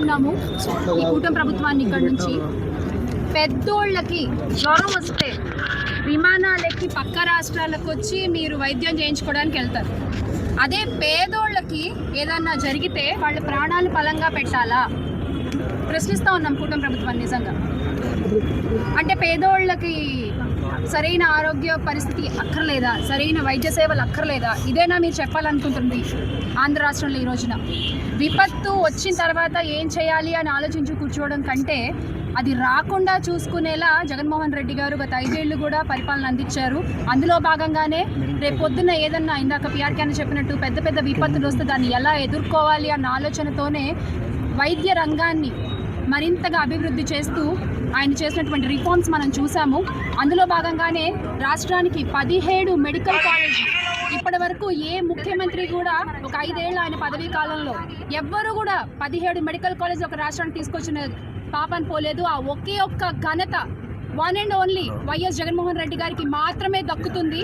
ఉన్నాము. ఈ కూటమి ప్రభుత్వాన్ని ఇక్కడ నుంచి పెద్దోళ్ళకి జ్వరం వస్తే విమానాలెక్కి పక్క రాష్ట్రాలకు వచ్చి మీరు వైద్యం చేయించుకోవడానికి వెళ్తారు. అదే పేదోళ్ళకి ఏదన్నా జరిగితే వాళ్ళ ప్రాణాలు బలంగా పెట్టాలా? ప్రశ్నిస్తూ ఉన్నాం కూటమి ప్రభుత్వాన్ని నిజంగా. అంటే పేదోళ్ళకి సరైన ఆరోగ్య పరిస్థితి అక్కర్లేదా? సరైన వైద్య సేవలు అక్కర్లేదా? ఇదేనా మీరు చెప్పాలనుకుంటుంది ఆంధ్ర రాష్ట్రంలో ఈ రోజున. విపత్తు వచ్చిన తర్వాత ఏం చేయాలి అని ఆలోచించి కూర్చోవడం కంటే అది రాకుండా చూసుకునేలా జగన్మోహన్ రెడ్డి గారు గత ఐదేళ్ళు కూడా పరిపాలన అందించారు. అందులో భాగంగానే రేపు పొద్దున్న ఏదన్నా ఇందాక పిఆర్కే అని చెప్పినట్టు పెద్ద పెద్ద విపత్తులు వస్తే దాన్ని ఎలా ఎదుర్కోవాలి అన్న ఆలోచనతోనే వైద్య రంగాన్ని మరింతగా అభివృద్ధి చేస్తూ ఆయన చేసినటువంటి రిఫార్మ్స్ మనం చూసాము. అందులో భాగంగానే రాష్ట్రానికి పదిహేడు మెడికల్ కాలేజ్ ఇప్పటి వరకు ఏ ముఖ్యమంత్రి కూడా ఒక ఐదేళ్ళు ఆయన పదవీ కాలంలో ఎవ్వరు కూడా పదిహేడు మెడికల్ కాలేజ్ ఒక రాష్ట్రానికి తీసుకొచ్చిన పాపని పోలేదు. ఆ ఒకే ఒక్క ఘనత one and only YS Jaganmohan Reddy గారికి మాత్రమే దక్కుతుంది.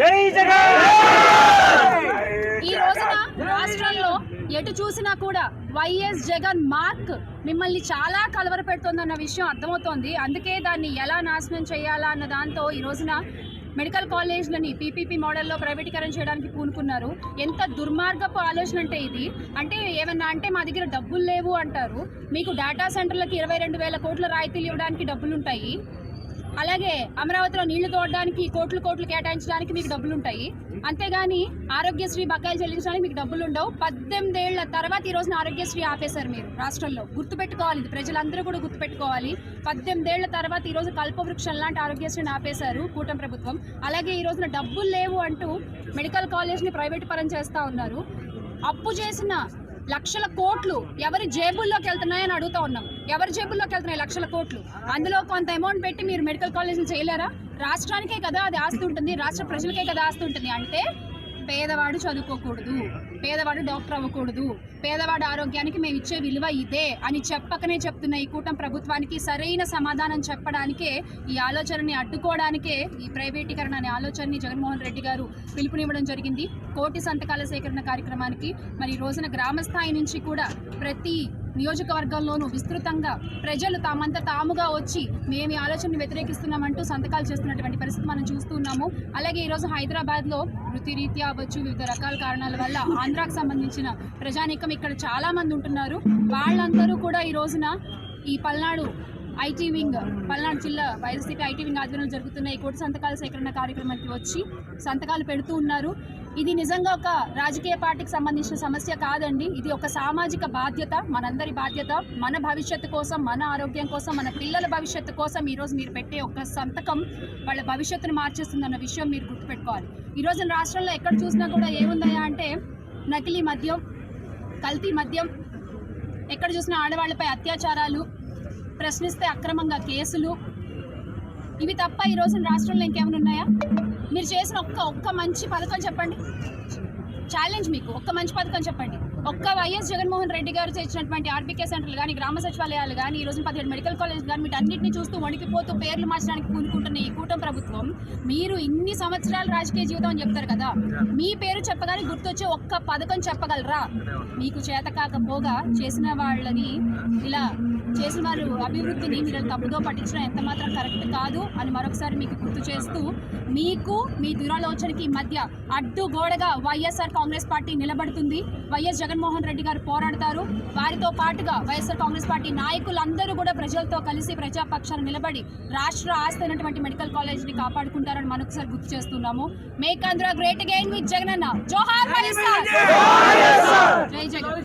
ఎటు చూసినా కూడా వైఎస్ జగన్ మార్క్ మిమ్మల్ని చాలా కలవర పెడుతుందన్న విషయం అర్థమవుతోంది. అందుకే దాన్ని ఎలా నాశనం చేయాలా అన్న దాంతో ఈ రోజున మెడికల్ కాలేజ్లని పీపీపీ మోడల్లో ప్రైవేటీకరణ చేయడానికి పూనుకున్నారు. ఎంత దుర్మార్గపు ఆలోచన అంటే ఇది. అంటే ఏమన్నా అంటే మా దగ్గర డబ్బులు లేవు అంటారు. మీకు డేటా సెంటర్లకి ఇరవై రెండు వేల కోట్ల రాయితీలు ఇవ్వడానికి డబ్బులు ఉంటాయి అలాగే అమరావతిలో నీళ్ళు తోడడానికి కోట్లు కోట్లు కేటాయించడానికి మీకు డబ్బులు ఉంటాయి అంతేగాని ఆరోగ్యశ్రీ బకాయిలు చెల్లించడానికి మీకు డబ్బులు ఉండవు పద్దెనిమిది ఏళ్ళ తర్వాత ఈ రోజున ఆరోగ్యశ్రీ ఆపేశారు మీరు రాష్ట్రంలో. గుర్తుపెట్టుకోవాలి ఇది. ప్రజలందరూ కూడా గుర్తుపెట్టుకోవాలి. పద్దెనిమిది ఏళ్ళ తర్వాత ఈ రోజు కల్పవృక్షం లాంటి ఆరోగ్యశ్రీని ఆపేశారు కూటమి ప్రభుత్వం. అలాగే ఈ రోజున డబ్బులు లేవు అంటూ మెడికల్ కాలేజ్ని ప్రైవేట్ పరం చేస్తూ ఉన్నారు. అప్పు చేసిన లక్షల కోట్లు ఎవరి జేబుల్లోకి వెళ్తున్నాయని అడుగుతా ఉన్నాం. ఎవరి జేబుల్లోకి వెళ్తున్నాయి లక్షల కోట్లు? అందులో కొంత అమౌంట్ పెట్టి మీరు మెడికల్ కాలేజీలు చేయలేరా? రాష్ట్రానికే కదా అది ఆస్తి ఉంటుంది రాష్ట్ర ప్రజలకే కదా ఆస్తి ఉంటుంది. అంటే పేదవాడు చదువుకోకూడదు పేదవాడు డాక్టర్ అవ్వకూడదు పేదవాడు ఆరోగ్యానికి మేము ఇచ్చే విలువ ఇదే అని చెప్పకనే చెప్తున్న ఈ కూటమి ప్రభుత్వానికి సరైన సమాధానం చెప్పడానికే ఈ ఆలోచనని అడ్డుకోవడానికే ఈ ప్రైవేటీకరణ అనే ఆలోచనని జగన్మోహన్ రెడ్డి గారు పిలుపునివ్వడం జరిగింది. కోటి సంతకాల సేకరణ కార్యక్రమానికి మరి రోజున గ్రామ స్థాయి నుంచి కూడా ప్రతి నియోజకవర్గంలోనూ విస్తృతంగా ప్రజలు తామంతా తాముగా వచ్చి మేము ఈ ఆలోచనను వ్యతిరేకిస్తున్నామంటూ సంతకాలు చేస్తున్నటువంటి పరిస్థితి మనం చూస్తున్నాము. అలాగే ఈరోజు హైదరాబాద్లో వృత్తిరీత్యా అవ్వచ్చు వివిధ రకాల కారణాల వల్ల ఆంధ్రాకు సంబంధించిన ప్రజానీకం ఇక్కడ చాలామంది ఉంటున్నారు. వాళ్ళందరూ కూడా ఈ రోజున ఈ పల్నాడు ఐటీ వింగ్ పల్నాడు జిల్లా వైఎస్సీపీ ఐటీ వింగ్ ఆధ్వర్యంలో జరుగుతున్న ఈ కోటి సంతకాల సేకరణ కార్యక్రమానికి వచ్చి సంతకాలు పెడుతూ ఉన్నారు. ఇది నిజంగా ఒక రాజకీయ పార్టీకి సంబంధించిన సమస్య కాదండి. ఇది ఒక సామాజిక బాధ్యత మనందరి బాధ్యత. మన భవిష్యత్తు కోసం మన ఆరోగ్యం కోసం మన పిల్లల భవిష్యత్తు కోసం ఈరోజు మీరు పెట్టే ఒక సంతకం వాళ్ళ భవిష్యత్తును మార్చేస్తుందన్న విషయం మీరు గుర్తుపెట్టుకోవాలి. ఈరోజు రాష్ట్రంలో ఎక్కడ చూసినా కూడా ఏముందయా అంటే నకిలీ మద్యం కల్తీ మద్యం ఎక్కడ చూసినా ఆడవాళ్ళపై అత్యాచారాలు ప్రశ్నిస్తే అక్రమంగా కేసులు. ఇవి తప్ప ఈ రోజున రాష్ట్రంలో ఇంకేమైనా ఉన్నాయా? మీరు చేసిన ఒక్క ఒక్క మంచి పథకం చెప్పండి. ఛాలెంజ్ మీకు ఒక్క మంచి పథకం చెప్పండి. ఒక్క వైఎస్ జగన్మోహన్ రెడ్డి గారు చేసినటువంటి ఆర్బీకే సెంటర్లు కానీ గ్రామ సచివాలయాలు కానీ ఈ రోజున పదిహేడు మెడికల్ కాలేజ్ కానీ వీటన్నిటిని చూస్తూ వణికిపోతూ పేర్లు మార్చడానికి కూనుకుంటున్న ఈ కూటమి ప్రభుత్వం మీరు ఇన్ని సంవత్సరాలు రాజకీయ జీవితం అని చెప్తారు కదా మీ పేరు చెప్పగానే గుర్తొచ్చే ఒక్క పథకం చెప్పగలరా? మీకు చేత కాకపోగా చేసిన వాళ్ళని ఇలా చేసిన వారు అభివృద్ధిని మీరు తప్పుదో పట్టించడం ఎంత మాత్రం కరెక్ట్ కాదు అని మరొకసారి మీకు గుర్తు చేస్తూ మీకు మీ దురాలోచనకి మధ్య అడ్డుగోడగా వైఎస్ఆర్ కాంగ్రెస్ పార్టీ నిలబడుతుంది. వైఎస్ జగన్మోహన్ రెడ్డి గారు పోరాడతారు. వారితో పాటుగా వైఎస్ఆర్ కాంగ్రెస్ పార్టీ నాయకులందరూ కూడా ప్రజలతో కలిసి ప్రజాపక్షాన నిలబడి రాష్ట్ర ఆస్తి అయినటువంటి మెడికల్ కాలేజ్ని కాపాడుకుంటారని మరొకసారి గుర్తు చేస్తున్నాము. Make Andhra great again with Jaganna. Johar YSR. జై జగన్.